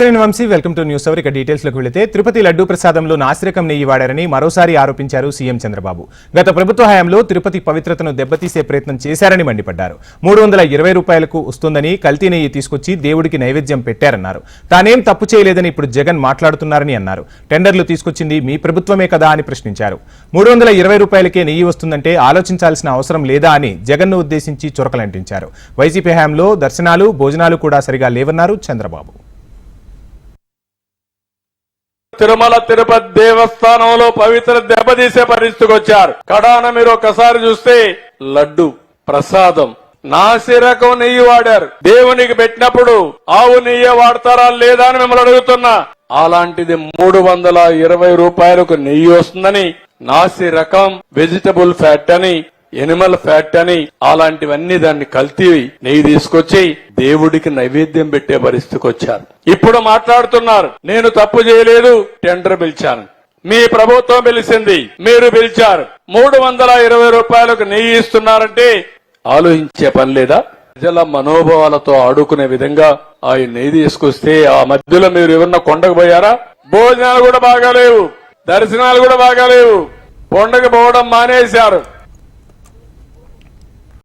నేను Vamshi welcome to news hour ఇక డీటెయిల్స్లోకి వెళితే తిరుపతి లడ్డూ ప్రసాదంలో నాసిరకం నెయ్యి వాడారని మరోసారి ఆరోపించారు సీఎం చంద్రబాబు. గత ప్రభుత్వ హయాంలో తిరుపతి పవిత్రతను దెబ్బతీసే ప్రయత్నం చేశారని మండిపడ్డారు. మూడు వందల ఇరవై రూపాయలకు వస్తుందని కల్తీ నెయ్యి తీసుకొచ్చి దేవుడికి నైవేద్యం పెట్టారన్నారు. తానేం తప్పు చేయలేదని ఇప్పుడు జగన్ మాట్లాడుతున్నారని అన్నారు. టెండర్లు తీసుకొచ్చింది మీ ప్రభుత్వమే కదా అని ప్రశ్నించారు. మూడు వందల ఇరవై రూపాయలకే నెయ్యి వస్తుందంటే ఆలోచించాల్సిన అవసరం లేదా అని జగన్ను ఉద్దేశించి చురకలంటించారు. వైసీపీ హయాంలో దర్శనాలు భోజనాలు కూడా సరిగా లేవన్నారు చంద్రబాబు. తిరుమల తిరుపతి దేవస్థానంలో పవిత్ర దెబ్బతీసే పరిస్థితికి వచ్చారు. కడాన మీరు ఒకసారి చూస్తే లడ్డు ప్రసాదం నాసిరకం నెయ్యి వాడారు. దేవునికి పెట్టినప్పుడు ఆవు నెయ్యి వాడతారా లేదా అని మిమ్మల్ని అడుగుతున్నా. అలాంటిది మూడు వందల ఇరవై రూపాయలకు నెయ్యి వస్తుందని నాసి రకం వెజిటబుల్ ఫ్యాట్ అని ఎనిమల్ ఫ్యాట్ అని అలాంటివన్నీ దాన్ని కల్తీ నెయ్యి తీసుకొచ్చి దేవుడికి నైవేద్యం పెట్టే పరిస్థితికి వచ్చారు. ఇప్పుడు మాట్లాడుతున్నారు నేను తప్పు చేయలేదు టెండర్ పిలిచాను. మీ ప్రభుత్వం పిలిచింది మీరు పిలిచారు. మూడు వందల ఇరవై రూపాయలకు నెయ్యి ఇస్తున్నారంటే ఆలోచించే పని లేదా? ప్రజల మనోభావాలతో ఆడుకునే విధంగా ఆ నెయ్యి తీసుకొస్తే ఆ మధ్యలో మీరు ఏమన్నా కొండకు పోయారా? భోజనాలు కూడా బాగాలేవు దర్శనాలు కూడా బాగాలేవు. కొండకు పోవడం మానేశారు.